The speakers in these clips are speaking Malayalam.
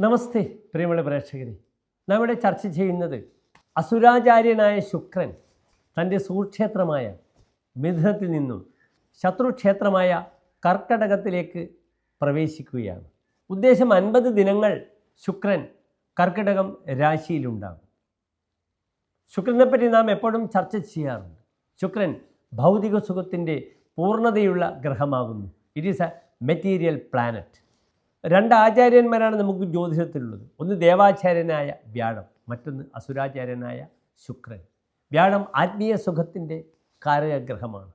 നമസ്തേ പ്രിയമുള്ള പ്രേക്ഷകരെ. നാം ഇവിടെ ചർച്ച ചെയ്യുന്നത് അസുരാചാര്യനായ ശുക്രൻ തന്റെ സുക്ഷേത്രമായ മിഥുനത്തിൽ നിന്നും ശത്രുക്ഷേത്രമായ കർക്കടകത്തിലേക്ക് പ്രവേശിക്കുകയാണ്. ഉദ്ദേശം അൻപത് ദിനങ്ങൾ ശുക്രൻ കർക്കിടകം രാശിയിലുണ്ടാകും. ശുക്രനെപ്പറ്റി നാം എപ്പോഴും ചർച്ച ചെയ്യാറുണ്ട്. ശുക്രൻ ഭൗതിക സുഖത്തിന്റെ പൂർണതയുള്ള ഗ്രഹമാകുന്നു. It is a material planet രണ്ട് ആചാര്യന്മാരാണ് നമുക്ക് ജ്യോതിഷത്തിലുള്ളത്. ഒന്ന് ദേവാചാര്യനായ വ്യാഴം മറ്റൊന്ന് അസുരാചാര്യനായ ശുക്രൻ. വ്യാഴം ആത്മീയ സുഖത്തിന്റെ കാരകഗ്രഹമാണ്.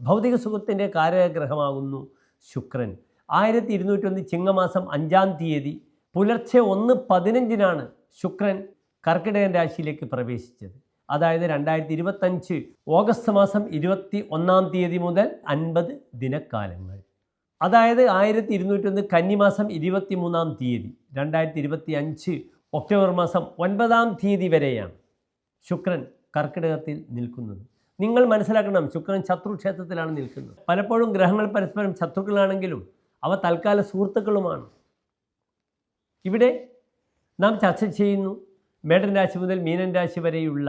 ഭൗതിക സുഖത്തിന്റെ കാരകഗ്രഹമാകുന്നു ശുക്രൻ. ആയിരത്തി ഇരുന്നൂറ്റൊന്ന് ചിങ്ങമാസം അഞ്ചാം തീയതി പുലർച്ചെ ഒന്ന് പതിനഞ്ചിനാണ് ശുക്രൻ കർക്കിടകൻ രാശിയിലേക്ക് പ്രവേശിച്ചത്. അതായത് രണ്ടായിരത്തി ഇരുപത്തഞ്ച് ഓഗസ്റ്റ് മാസം ഇരുപത്തി ഒന്നാം തീയതി മുതൽ അൻപത് ദിനക്കാലങ്ങൾ അതായത് ആയിരത്തി ഇരുന്നൂറ്റൊന്ന് കന്നിമാസം ഇരുപത്തി മൂന്നാം തീയതി രണ്ടായിരത്തി ഇരുപത്തി അഞ്ച് ഒക്ടോബർ മാസം ഒൻപതാം തീയതി വരെയാണ് ശുക്രൻ കർക്കിടകത്തിൽ നിൽക്കുന്നത്. നിങ്ങൾ മനസ്സിലാക്കണം ശുക്രൻ ശത്രുക്ഷേത്രത്തിലാണ് നിൽക്കുന്നത്. പലപ്പോഴും ഗ്രഹങ്ങൾ പരസ്പരം ശത്രുക്കളാണെങ്കിലും അവ തൽക്കാല സുഹൃത്തുക്കളുമാണ്. ഇവിടെ നാം ചർച്ച ചെയ്യുന്നു മേടൻ രാശി മുതൽ മീനൻ രാശി വരെയുള്ള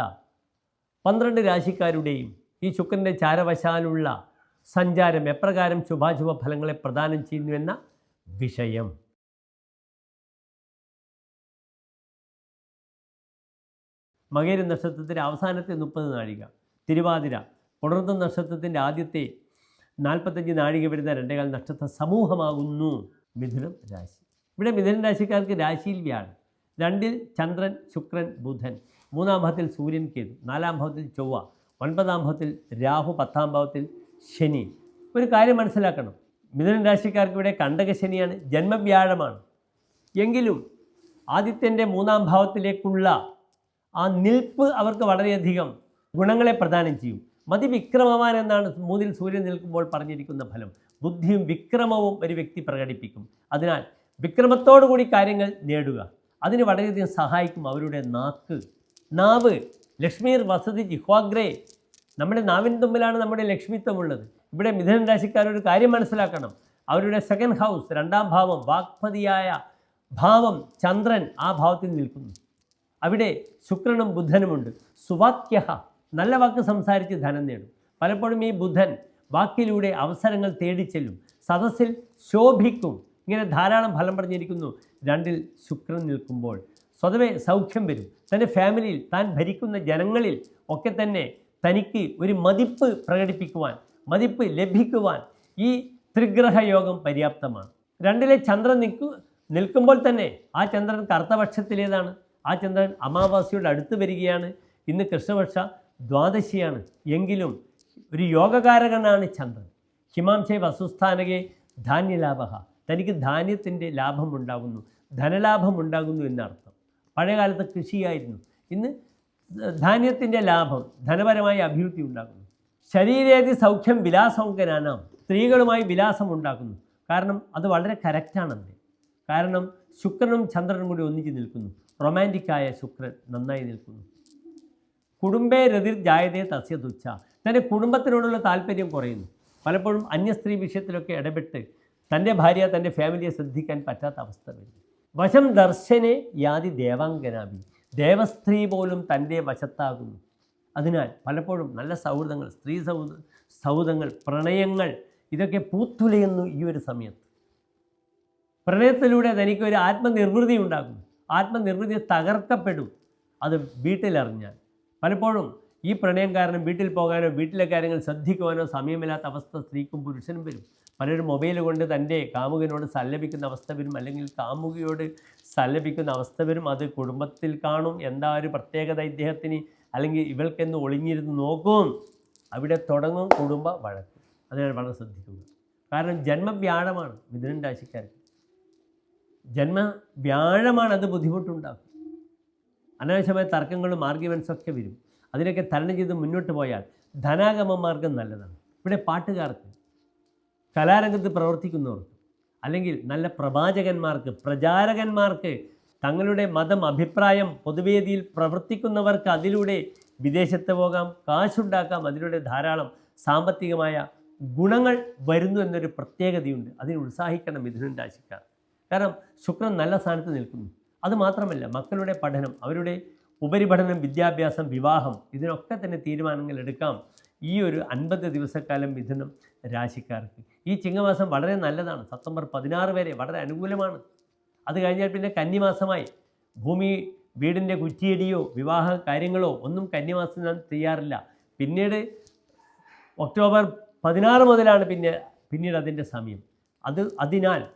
പന്ത്രണ്ട് രാശിക്കാരുടെയും ഈ ശുക്രന്റെ ചാരവശാലുള്ള സഞ്ചാരം എപ്രകാരം ശുഭാശുഭ ഫലങ്ങളെ പ്രദാനം ചെയ്യുന്നുവെന്ന വിഷയം. മകേര നക്ഷത്രത്തിന്റെ അവസാനത്തെ മുപ്പത് നാഴിക തിരുവാതിര പുണർന്ന നക്ഷത്രത്തിന്റെ ആദ്യത്തെ നാൽപ്പത്തഞ്ച് നാഴിക വരുന്ന രണ്ടേകാൽ നക്ഷത്ര സമൂഹമാകുന്നു മിഥുനം രാശി. ഇവിടെ മിഥുനം രാശിക്കാർക്ക് രാശിയിൽ വ്യാഴം രണ്ടിൽ ചന്ദ്രൻ ശുക്രൻ ബുധൻ മൂന്നാം ഭാവത്തിൽ സൂര്യൻ കേതു നാലാം ഭാവത്തിൽ ചൊവ്വ ഒൻപതാം ഭാവത്തിൽ രാഹു പത്താം ഭാവത്തിൽ ശനി. ഒരു കാര്യം മനസ്സിലാക്കണം. മിഥുനൻ രാശിക്കാർക്ക് ഇവിടെ കണ്ടക ശനിയാണ് ജന്മവ്യാഴമാണ്. എങ്കിലും ആദിത്യന്റെ മൂന്നാം ഭാവത്തിലേക്കുള്ള ആ നിൽപ്പ് അവർക്ക് വളരെയധികം ഗുണങ്ങളെ പ്രദാനം ചെയ്യും. മതിവിക്രമവാൻ എന്നാണ് മൂന്നിൽ സൂര്യൻ നിൽക്കുമ്പോൾ പറഞ്ഞിരിക്കുന്ന ഫലം. ബുദ്ധിയും വിക്രമവും ഒരു വ്യക്തി പ്രകടിപ്പിക്കും. അതിനാൽ വിക്രമത്തോടു കൂടി കാര്യങ്ങൾ നേടുക. അതിന് വളരെയധികം സഹായിക്കും അവരുടെ നാക്ക്. നാവ് ലക്ഷ്മീർ വസതി ജിഹ്വാഗ്രേ നമ്മുടെ നാവിൻ തുമ്പിലാണ് നമ്മുടെ ലക്ഷ്മിത്വമുള്ളത്. ഇവിടെ മിഥുനൻ രാശിക്കാരൊരു കാര്യം മനസ്സിലാക്കണം. അവരുടെ സെക്കൻഡ് ഹൗസ് രണ്ടാം ഭാവം വാക്പതിയായ ഭാവം ചന്ദ്രൻ ആ ഭാവത്തിൽ നിൽക്കുന്നു. അവിടെ ശുക്രനും ബുധനുമുണ്ട്. സുവാക്യ നല്ല വാക്ക് സംസാരിച്ച് ധനം നേടും. പലപ്പോഴും ഈ ബുധൻ വാക്കിലൂടെ അവസരങ്ങൾ തേടിച്ചെല്ലും സദസ്സിൽ ശോഭിക്കും. ഇങ്ങനെ ധാരാളം ഫലം പറഞ്ഞിരിക്കുന്നു. രണ്ടിൽ ശുക്രൻ നിൽക്കുമ്പോൾ സ്വതവേ സൗഖ്യം വരും. തന്റെ ഫാമിലിയിൽ താൻ ഭരിക്കുന്ന ജനങ്ങളിൽ ഒക്കെ തന്നെ തനിക്ക് ഒരു മതിപ്പ് പ്രകടിപ്പിക്കുവാൻ മതിപ്പ് ലഭിക്കുവാൻ ഈ ത്രിഗ്രഹയോഗം പര്യാപ്തമാണ്. രണ്ടിലെ ചന്ദ്രൻ നിൽക്കു നിൽക്കുമ്പോൾ തന്നെ ആ ചന്ദ്രൻ കറുത്തപക്ഷത്തിലേതാണ് ആ ചന്ദ്രൻ അമാവാസിയുടെ അടുത്ത് വരികയാണ്. ഇന്ന് കൃഷ്ണപക്ഷ ദ്വാദശിയാണ്. എങ്കിലും ഒരു യോഗകാരകനാണ് ചന്ദ്രൻ. ഹിമാംശ വസുസ്ഥാനകെ ധാന്യലാഭ. തനിക്ക് ധാന്യത്തിന്റെ ലാഭമുണ്ടാകുന്നു ധനലാഭമുണ്ടാകുന്നു എന്നർത്ഥം. പഴയകാലത്ത് കൃഷിയായിരുന്നു. ഇന്ന് ധാന്യത്തിന്റെ ലാഭം ധനപരമായി അഭിവൃദ്ധി ഉണ്ടാക്കുന്നു. ശരീരേതി സൗഖ്യം വിലാസൗങ്കനാനാം സ്ത്രീകളുമായി വിലാസം ഉണ്ടാക്കുന്നു. കാരണം അത് വളരെ കറക്റ്റാണത് കാരണം ശുക്രനും ചന്ദ്രനും കൂടി ഒന്നിച്ച് നിൽക്കുന്നു. റൊമാന്റിക്കായ ശുക്രൻ നന്നായി നിൽക്കുന്നു. കുടുംബേ രതിർ ജായതേ തസ്യ തുച്ഛ. തന്റെ കുടുംബത്തിനോടുള്ള താല്പര്യം കുറയുന്നു. പലപ്പോഴും അന്യ സ്ത്രീ വിഷയത്തിലൊക്കെ ഇടപെട്ട് തന്റെ ഭാര്യ തന്റെ ഫാമിലിയെ ശ്രദ്ധിക്കാൻ പറ്റാത്ത അവസ്ഥ വരുന്നു. വശം ദർശനെ യാതി ദേവാംഗനാഭി. ദേവസ്ത്രീ പോലും തന്റെ വശത്താകുന്നു. അതിനാൽ പലപ്പോഴും നല്ല സൗഹൃദങ്ങൾ സ്ത്രീ സൗഹൃദ സൗഹൃദങ്ങൾ പ്രണയങ്ങൾ ഇതൊക്കെ പൂത്തുലയുന്നു ഈ ഒരു സമയത്ത്. പ്രണയത്തിലൂടെ തനിക്കൊരു ആത്മനിർവൃതി ഉണ്ടാകും ആത്മനിർവൃതി തകർക്കപ്പെടും. അത് വീട്ടിലറിഞ്ഞാൽ. പലപ്പോഴും ഈ പ്രണയം കാരണം വീട്ടിൽ പോകാനോ വീട്ടിലെ കാര്യങ്ങൾ ശ്രദ്ധിക്കുവാനോ സമയമില്ലാത്ത അവസ്ഥ സ്ത്രീക്കും പുരുഷനും വരും. പലരും മൊബൈൽ കൊണ്ട് തന്റെ കാമുകനോട് സല്ലപിക്കുന്ന അവസ്ഥ വരും. അല്ലെങ്കിൽ കാമുകിയോട് സല്ലപിക്കുന്ന അവസ്ഥ വരും. അത് കുടുംബത്തിൽ കാണും. എന്താ ഒരു പ്രത്യേകത ഇദ്ദേഹത്തിന്? അല്ലെങ്കിൽ ഇവൾക്കെന്ന് ഒളിഞ്ഞിരുന്ന് നോക്കും. അവിടെ തുടങ്ങും കുടുംബ വഴക്ക്. അതിനാൽ വളരെ ശ്രദ്ധിക്കുക. കാരണം ജന്മവ്യാഴമാണ് മിഥുനൻ രാശിക്കാർക്ക്. ജന്മ വ്യാഴമാണ് അത് ബുദ്ധിമുട്ടുണ്ടാക്കും. അനാവശ്യമായ തർക്കങ്ങളും ആർഗ്യുമെൻസും ഒക്കെ വരും. അതിനൊക്കെ തരണം ചെയ്ത് മുന്നോട്ട് പോയാൽ ധനാഗമ മാർഗം നല്ലതാണ്. ഇവിടെ പാട്ടുകാർക്ക് കലാരംഗത്ത് പ്രവർത്തിക്കുന്നവർക്ക് അല്ലെങ്കിൽ നല്ല പ്രവാചകന്മാർക്ക് പ്രചാരകന്മാർക്ക് തങ്ങളുടെ മതം അഭിപ്രായം പൊതുവേദിയിൽ പ്രവർത്തിക്കുന്നവർക്ക് അതിലൂടെ വിദേശത്ത് പോകാം കാശുണ്ടാക്കാം അതിലൂടെ ധാരാളം സാമ്പത്തികമായ ഗുണങ്ങൾ വരുന്നു എന്നൊരു പ്രത്യേകതയുണ്ട്. അതിന് ഉത്സാഹിക്കണം മിഥുനൻ രാശിക്കാർ. കാരണം ശുക്രൻ നല്ല സ്ഥാനത്ത് നിൽക്കുന്നു. അതുമാത്രമല്ല മക്കളുടെ പഠനം അവരുടെ ഉപരിപഠനം വിദ്യാഭ്യാസം വിവാഹം ഇതിനൊക്കെ തന്നെ തീരുമാനങ്ങൾ എടുക്കാം. ഈ ഒരു അൻപത് ദിവസക്കാലം മിഥുനം രാശിക്കാർക്ക്. ഈ ചിങ്ങമാസം വളരെ നല്ലതാണ്. സെപ്റ്റംബർ പതിനാറ് വരെ വളരെ അനുകൂലമാണ്. അത് കഴിഞ്ഞാൽ പിന്നെ കന്നിമാസമായി. ഭൂമി വീടിന്റെ കുറ്റിയടിയോ വിവാഹ കാര്യങ്ങളോ ഒന്നും കന്നിമാസം ഞാൻ ചെയ്യാറില്ല. പിന്നീട് ഒക്ടോബർ പതിനാറ് മുതലാണ് പിന്നെ പിന്നീട് അതിന്റെ സമയം. അത് അതിനാൽ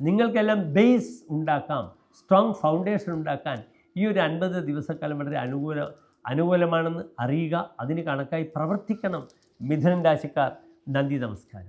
നിങ്ങൾക്കെല്ലാം ബേസ് ഉണ്ടാക്കാം. സ്ട്രോങ് ഫൗണ്ടേഷൻ ഉണ്ടാക്കാൻ ഈ ഒരു അൻപത് ദിവസക്കാലം വളരെ അനുകൂല അനുകൂലമാണെന്ന് അറിയുക അതിന് കണക്കായി പ്രവർത്തിക്കണം. മിഥുനൻ രാശിക്കാർ നന്ദി നമസ്കാരം.